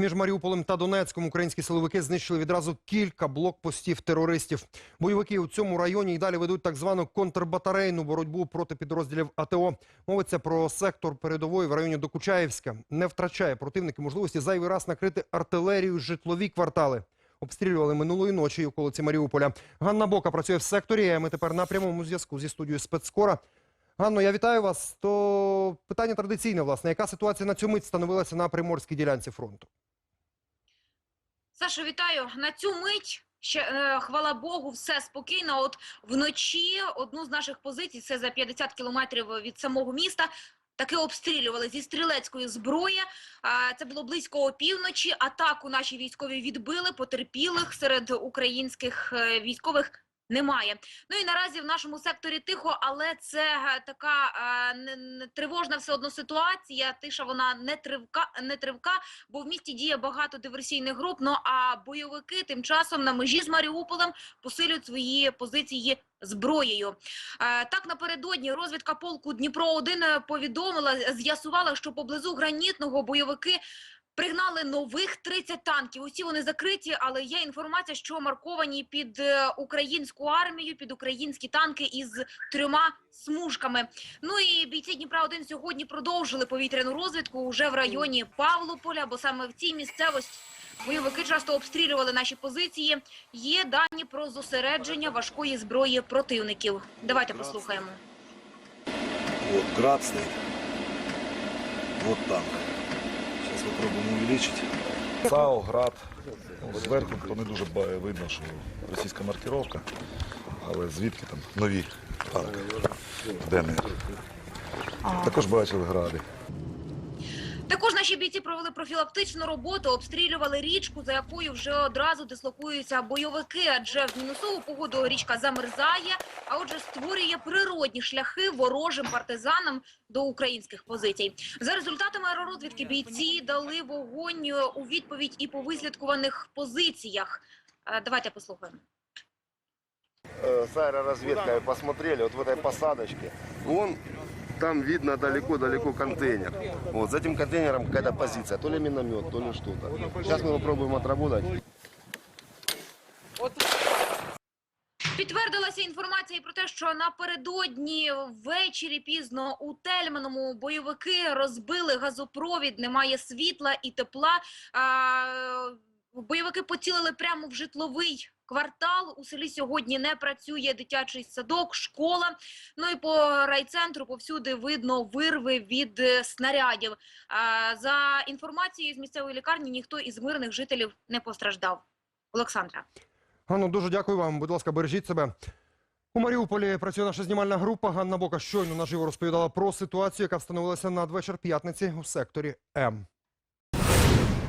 Між Маріуполем та Донецьком українські силовики знищили відразу кілька блокпостів терористів. Бойовики у цьому районі і далі ведуть так звану контрбатарейну боротьбу проти підрозділів АТО. Мовиться про сектор передової в районі Докучаєвська. Не втрачає противники можливості зайвий раз накрити артилерію житлові квартали. Обстрілювали минулої ночі в околиці Маріуполя. Ганна Бока працює в секторі. а Ми тепер на прямому зв'язку зі студією спецкора. Ганно, я вітаю вас. То питання традиційне, власне. Яка ситуація на цю мить становилася на приморській ділянці фронту? Саша, вітаю на цю мить. Ще е, хвала Богу, все спокійно. От вночі одну з наших позицій, це за 50 кілометрів від самого міста. Таки обстрілювали зі стрілецької зброї. Це було близько опівночі. Атаку наші військові відбили. Потерпілих серед українських е, військових немає. Ну і наразі в нашому секторі тихо, але це е, така е, тривожна все одно ситуація. Тиша вона не тривка, не тривка, бо в місті діє багато диверсійних груп. Ну а бойовики тим часом на межі з Маріуполем посилюють свої позиції зброєю. Е, Так напередодні розвідка полку Дніпро 1 повідомила, з'ясувала, що поблизу гранітного бойовики. Пригнали нових 30 танків. Усі вони закриті, але є інформація, що марковані під е, українську армію, під українські танки із трьома смужками. Ну і бійці Дніпра 1 сьогодні продовжили повітряну розвідку уже в районі Павлополя, бо саме в цій місцевості бойовики часто обстрілювали наші позиції. Є дані про зосередження важкої зброї противників. Давайте послухаємо. Вот град стоит. Вот танк. Сейчас увеличити. САО, град. Зверху то не дуже видно, що російська маркировка, але звідки там нові танки. ДНР. Також бачили гради. Також наші бійці провели профілактичну роботу, обстрілювали річку, за якою вже одразу дислокуються бойовики, адже в мінусову погоду річка замерзає, а отже створює природні шляхи ворожим партизанам до українських позицій. За результатами аеророзвідки бійці дали вогонь е, у відповідь і по вислідкуваних позиціях. Е, Давайте послухаємо. э, с аэроразведкой посмотрели, вот в этой посадочке, вон там видно далеко-далеко контейнер. Вот, за этим контейнером какая-то позиция, то ли миномет, то ли что-то. Сейчас мы попробуем отработать. Підтвердилася інформація про те, що напередодні ввечері пізно у Тельманому бойовики розбили газопровід, немає світла і тепла. Бойовики поцілили прямо в житловий квартал. У селі сьогодні не працює дитячий садок, школа. Ну і по райцентру повсюди видно вирви від е, снарядів. За інформацією з місцевої лікарні, ніхто із мирних жителів не постраждав. Олександра. Ганно, дуже дякую вам. Будь ласка, бережіть себе. У Маріуполі працює наша знімальна група. Ганна Бока щойно наживо розповідала про ситуацію, яка встановилася надвечір п'ятниці у секторі М.